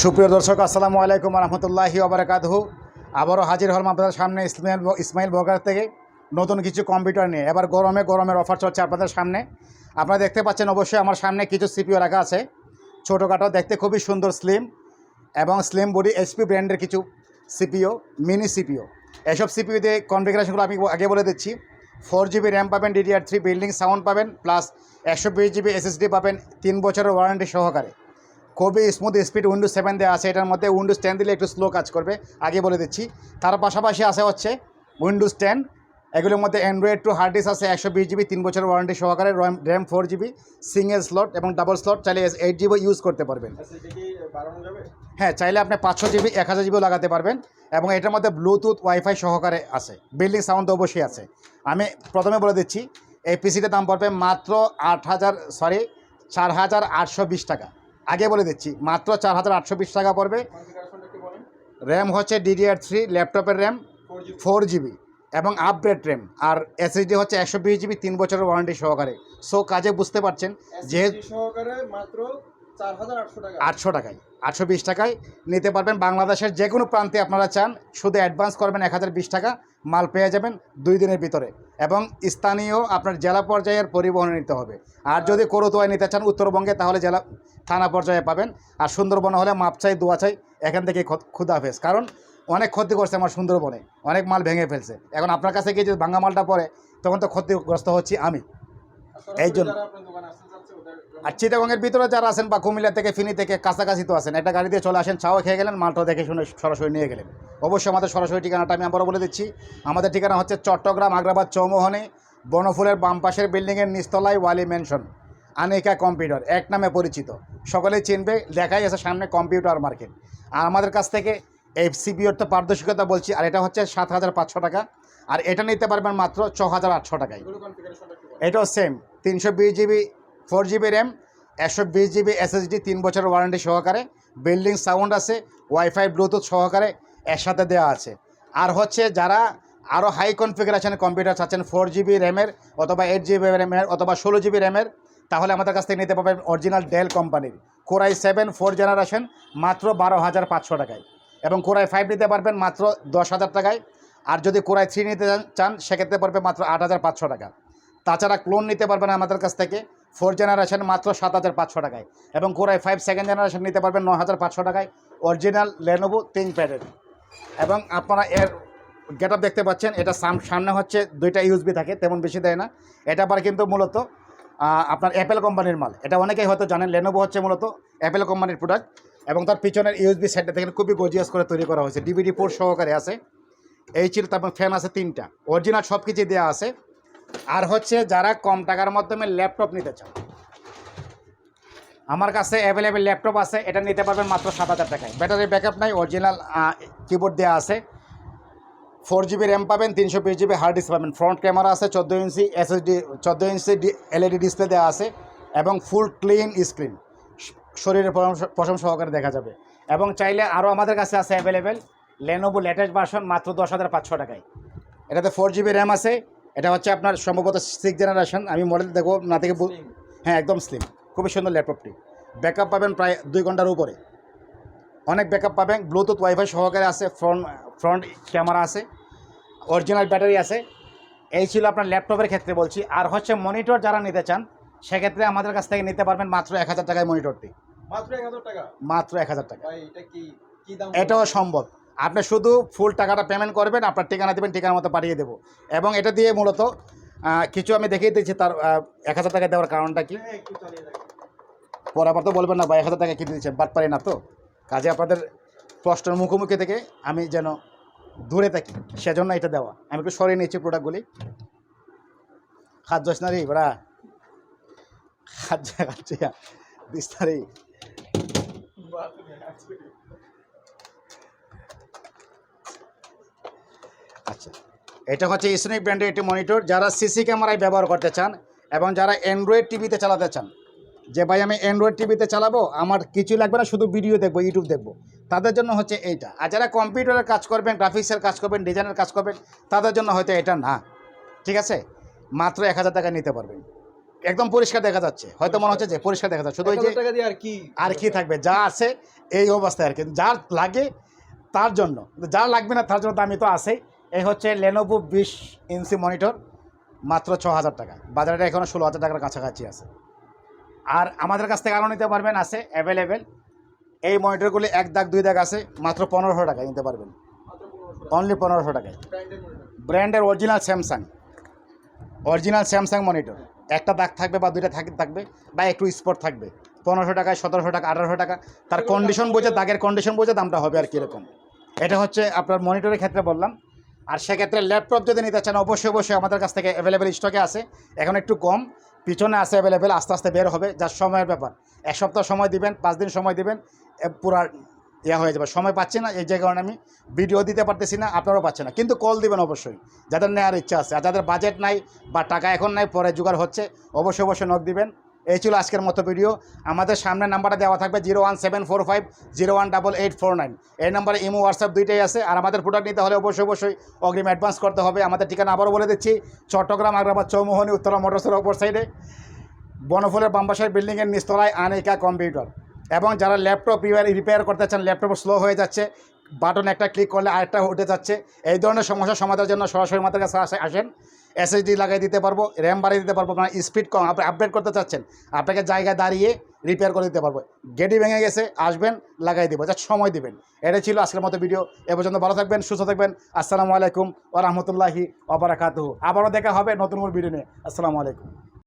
সুপ্রিয় দর্শক, আসসালামু আলাইকুম রহমতুল্লাহি ওবরাকাতহু। আবারও হাজির হলাম আপনাদের সামনে ইসমাইল ইসমাইল বগার থেকে নতুন কিছু কম্পিউটার নিয়ে। এবার গরমে গরমের অফার চলছে আপনাদের সামনে। আপনারা দেখতে পাচ্ছেন অবশ্যই আমার সামনে কিছু সিপিও রাখা আছে। ছোটোখাটো, দেখতে খুবই সুন্দর স্লিম এবং স্লিম বডি এইচপি ব্র্যান্ডের কিছু সিপিও মিনি সিপিও এসব সিপিও দিয়ে কনফিগারেশনগুলো আমি আগে বলে দিচ্ছি। ফোর জিবি র্যাম পাবেন DDR three built in sound পাবেন প্লাস একশো বিশ জিবি এসএসডি পাবেন, তিন বছরের ওয়ারেন্টি সহকারে। খুবই স্মুথ স্পিড উইন্ডোজ সেভেন দেওয়া আছে এটার মধ্যে উইন্ডোজ টেন দিলে একটু স্লো কাজ করবে আগে বলে দিচ্ছি। তার পাশাপাশি আছে হচ্ছে উইন্ডোজ টেন এগুলোর মধ্যে অ্যান্ড্রয়েড টু হার্ড ডিস্ক আছে একশো বিশ জিবি তিন বছরের ওয়ারেন্টি সহকারে RAM RAM four GB single slot এবং ডাবল স্লট চাইলে এইট জিবি ইউজ করতে পারবেন। হ্যাঁ চাইলে আপনি পাঁচশো জিবি এক হাজার জিবিও লাগাতে পারবেন এবং এটার মধ্যে ব্লুটুথ ওয়াইফাই সহকারে আছে। বিল্ডিং সাউন্ড তো অবশ্যই আছে। আমি প্রথমে বলে দিচ্ছি এই পিসিটার দাম পড়বে মাত্র আট হাজার সরি চার হাজার আটশো বিশ টাকা। আগে বলে দিচ্ছি মাত্র চার হাজার আটশো বিশ টাকা পড়বে। র্যাম হচ্ছে ডিডিআর থ্রি ল্যাপটপের র্যাম ফোর জিবি এবং আপগ্রেড র্যাম আর এসএসডি হচ্ছে একশো বিশ জিবি তিন বছরের ওয়ারেন্টি সহকারে। সো কাজে বুঝতে পারছেন যেহেতু সহকারে মাত্র আটশো আটশো টাকায় আটশো বিশ টাকায় নিতে পারবেন। বাংলাদেশের যে কোনো প্রান্তে আপনারা চান শুধু অ্যাডভান্স করবেন এক হাজার বিশ টাকা মাল পেয়ে যাবেন দুই দিনের ভিতরে। এবং স্থানীয় আপনার জেলা পর্যায়ের পরিবহনে নিতে হবে। আর যদি করতোয়ায় নিতে চান উত্তরবঙ্গে, তাহলে জেলা থানা পর্যায়ে পাবেন। আর সুন্দরবন হলে মাপ চাই দোয়া চাই এখান থেকে ক্ষুদা ফেস। কারণ অনেক ক্ষতি করছে আমার সুন্দরবনে। অনেক মাল ভেঙে ফেলছে। এখন আপনার কাছে গিয়ে যদি ভাঙা মালটা পড়ে, তখন তো ক্ষতিগ্রস্ত হচ্ছি আমি। এই জন্য। আর চিটাগংয়ের ভিতরে যারা আছেন বা কুমিল্লা থেকে ফিনি থেকে কাছাকাছি তো আছেন একটা গাড়ি দিয়ে চলে আসেন চাও খেয়ে গেলেন মালটা দেখে শুনে সরাসরি নিয়ে গেলেন। অবশ্যই আমাদের সরাসরি ঠিকানাটা আমি আবারও বলে দিচ্ছি। আমাদের ঠিকানা হচ্ছে চট্টগ্রাম আগ্রাবাদ চৌমোহনে বনফুলের বাম পাশের বিল্ডিংয়ের নিস্তলায় ওয়ালি মেনশন আনিকা কম্পিউটার এক নামে পরিচিত। সকলেই চিনবে দেখাই আছে সামনে কম্পিউটার মার্কেট। আর আমাদের কাছ থেকে এফ সিপিওর তো পারদর্শিকতা বলছি আর এটা হচ্ছে সাত হাজার পাঁচশো টাকা আর এটা নিতে পারবেন মাত্র ছ হাজার আটশো টাকায়। এটাও সেম তিনশো বিশ জিবি, ফোর জিবি র্যাম, একশো বিশ জিবি এসএসডি তিন বছরের ওয়ারেন্টি সহকারে, বিল্ডিং সাউন্ড আছে, ওয়াইফাই ব্লুটুথ সহকারে একসাথে দেওয়া আছে। আর হচ্ছে যারা আরও হাই কনফিগারেশনের কম্পিউটার চাচ্ছেন, ফোর জিবি র্যামের অথবা এইট জিবি র্যামের অথবা ষোলো জিবি র্যামের, তাহলে আমাদের কাছ থেকে নিতে পারবেন অরিজিনাল ডেল কোম্পানির। Core i seven four generation মাত্র বারো হাজার পাঁচশো টাকায়। এবং কোরাই ফাইভ নিতে পারবেন মাত্র দশ হাজার টাকায়। আর যদি কোরাই থ্রি নিতে চান- সেক্ষেত্রে পড়বে মাত্র আট হাজার পাঁচশো টাকা। তাছাড়া ক্লোন নিতে পারবেন আমাদের কাছ থেকে। ফোর জেনারেশন মাত্র সাত হাজার পাঁচশো টাকায়। এবং কোরাই ফাইভ সেকেন্ড জেনারেশন নিতে পারবেন নয় হাজার পাঁচশো টাকায়। অরিজিনাল লেনোভো তিন প্যাডের এবং আপনারা এর গেট দেখতে পাচ্ছেন, এটা সাম- সামনে হচ্ছে দুইটা ইউজবি থাকে, তেমন বেশি দেয় না। এটা আবার কিন্তু মূলত আপনার অ্যাপেল কোম্পানির মাল। এটা অনেকেই হয়তো জানেন লেনোভো হচ্ছে মূলত অ্যাপেল কোম্পানির প্রোডাক্ট এবং তার পিছনের ইউজবি সাইডটা দেখেন, খুবই গজিয়াস করে তৈরি করা হয়েছে। ডিভিডি পোর্ট সহকারে আছে। এই ছিল তারপর ফ্যান আছে তিনটা। অরিজিনাল সব কিছু দেওয়া আছে। আর হচ্ছে যারা কম টাকার মাধ্যমে ল্যাপটপ নিতে চান আমার কাছে অ্যাভেলেবেল ল্যাপটপ আছে, এটা নিতে পারবেন মাত্র সাত হাজার টাকায়। ব্যাটারি ব্যাকআপ নাই অরিজিনাল কিবোর্ড দেওয়া আছে। ফোর জিবি র্যাম পাবেন, তিনশো বিশ জিবি হার্ড ডিস্ক পাবেন। ফ্রন্ট ক্যামেরা আছে, চোদ্দ ইঞ্চি এসএসডি চোদ্দ ইঞ্চি এলইডি ডিসপ্লে দেওয়া আছে এবং ফুল ক্লিন স্ক্রিন শরীরের পশম সহকারে দেখা যাবে। এবং চাইলে আরও আমাদের কাছে আছে অ্যাভেলেবেল লেনোভো লেটেস্ট ভার্সন মাত্র দশ হাজার পাঁচশো টাকায়। এটাতে ফোর জিবি র্যাম আছে এটা হচ্ছে আপনার সম্ভবত সিক্স জেনারেশন আমি মডেল দেখো না থেকে হ্যাঁ একদম স্লিম খুবই সুন্দর ল্যাপটপটি ব্যাকআপ পাবেন প্রায় দুই ঘণ্টার উপরে। অনেক ব্যাকআপ পাবেন ব্লুটুথ ওয়াইফাই সহকারে আছে ফ্রন্ট ফ্রন্ট ক্যামেরা আছে অরিজিনাল ব্যাটারি আছে। এই ছিল আপনার ল্যাপটপের ক্ষেত্রে বলছি। আর হচ্ছে মনিটর যারা নিতে চান সেক্ষেত্রে আমাদের কাছ থেকে নিতে পারবেন মাত্র এক হাজার টাকায় মনিটরটি মাত্র এক হাজার টাকা? মাত্র এক হাজার টাকা। এটাও সম্ভব। আপনি শুধু ফুল টাকাটা পেমেন্ট করবেন আপনার ঠিকানা দেবেন ঠিকানা মতো পাঠিয়ে দেবো। এবং এটা দিয়ে মূলত কিছু আমি দেখিয়ে দিচ্ছি তার এক হাজার টাকা দেওয়ার কারণটা কি? হ্যাঁ, পরে আবার তো বলবেন না বা এক হাজার টাকা কিনে দিচ্ছে? বাট পারি না তো। কাজে আপনাদের প্রশ্নের মুখোমুখি থেকে আমি যেন দূরে থাকি সেজন্য এটা দেওয়া। আমি একটু সরিয়ে নিয়েছি প্রোডাক্টগুলি খাদ্য না রে বড়া। খাদ্য খাচ্ছে বিস্তারি আচ্ছা এটা হচ্ছে ইসনিক ব্র্যান্ডের একটি মনিটর যারা সিসি ক্যামেরায় ব্যবহার করতে চান এবং যারা অ্যান্ড্রয়েড টিভিতে চালাতে চান। যে ভাই আমি অ্যান্ড্রয়েড টিভিতে চালাবো আমার কিছু লাগবে না শুধু ভিডিও দেখব ইউটিউব দেখব। তাদের জন্য হচ্ছে এইটা। আর যারা কম্পিউটারের কাজ করবেন গ্রাফিক্সের কাজ করবেন ডিজাইনের কাজ করবেন তাদের জন্য হয়তো এটা না। ঠিক আছে? মাত্র এক হাজার টাকা নিতে পারবেন। একদম পরিষ্কার দেখা যাচ্ছে। হয়তো মনে হচ্ছে যে পরিষ্কার দেখা যাচ্ছে। শুধু ওই যে আর কি আর কি থাকবে? যা আছে এই অবস্থায় আর কি। যার লাগে তার জন্য। যার লাগবে না তার জন্য দামি তো আছেই। এই হচ্ছে লেনোভো বিশ ইঞ্চি মনিটর মাত্র ছ হাজার টাকা। বাজারে এখনও ষোলো হাজার টাকার কাছাকাছি আছে। আর আমাদের কাছ থেকে আরও নিতে পারবেন আছে অ্যাভেলেবেল এই মনিটরগুলি এক দাগ, দুই দাগ আছে, মাত্র পনেরোশো টাকায় নিতে পারবেন। অনলি পনেরোশো টাকায়। ব্র্যান্ডের original Samsung original Samsung monitor একটা দাগ থাকবে বা দুইটা থাক থাকবে বা একটু স্পট থাকবে। পনেরোশো টাকায়, সতেরোশো টাকা, আঠারোশো টাকা, তার কন্ডিশন বুঝে, দাগের কন্ডিশন বুঝে দামটা হবে আর কীরকম। এটা হচ্ছে আপনার মনিটরের ক্ষেত্রে বললাম। আর সেক্ষেত্রে ল্যাপটপ যদি নিতে চান, অবশ্যই অবশ্যই আমাদের কাছ থেকে অ্যাভেলেবেল স্টকে আছে। এখন একটু কম, পিছনে আছে অ্যাভেলেবেল আস্তে আস্তে বের হবে যার সময়ের ব্যাপার। এক সপ্তাহ সময় দিবেন, পাঁচ দিন সময় দিবেন পুরা ইয়া হয়ে যাবে। সময় পাচ্ছি না, এই যে কারণে আমি ভিডিও দিতে পারতেছি না, আপনারাও পাচ্ছেন না। কিন্তু কল দিবেন অবশ্যই, যাদের নেওয়ার ইচ্ছা আছে, আর যাদের বাজেট নাই বা টাকা এখন নাই, পরে জোগাড় হচ্ছে, অবশ্যই অবশ্যই নক দিবেন। এই ছিল আজকের মতো ভিডিও আমাদের সামনে নাম্বারটা দেওয়া থাকবে zero one seven four five zero one double eight four nine এই নাম্বারে ইমো হোয়াটসঅ্যাপ দুইটাই আছে। আর আমাদের প্রোডাক্ট নিতে হলে অবশ্যই অবশ্যই অগ্রিম অ্যাডভান্স করতে হবে। আমাদের ঠিকানা আবারও বলে দিচ্ছি, চট্টগ্রাম আগ্রাবাদ চৌমোহনী, উত্তরা মোটরসের অপর সাইডে বনফুলের বাম্বাসার বিল্ডিংয়ের নিচতলায় আনিকা কম্পিউটার। এবং যারা ল্যাপটপ রিপেয়ার করতে চান ল্যাপটপ স্লো হয়ে যাচ্ছে। বাটন একটা ক্লিক করলে আরেকটা উঠে যাচ্ছে। এই ধরনের সমস্যা সমাধানের জন্য সরাসরি আমাদের কাছে আসে আসেন। এসএসডি লাগিয়ে দিতে পারব র্যাম বাড়িয়ে দিতে পারব, আপনার স্পিড কম, আপনি আপডেট করতে চাচ্ছেন, আপনাকে জায়গায় দাঁড়িয়ে রিপেয়ার করে দিতে পারব। গেটি ভেঙে গেছে, আসবেন, লাগাই দেবো যা সময় দিবেন। এটাই ছিল আজকের মতো ভিডিও এ পর্যন্ত ভালো থাকবেন, সুস্থ থাকবেন। আসসালামু আলাইকুম ও রহমতুল্লাহি ওবরাকাতুহু আবারও দেখা হবে নতুন ভিডিও নিয়ে। আসসালামু আলাইকুম।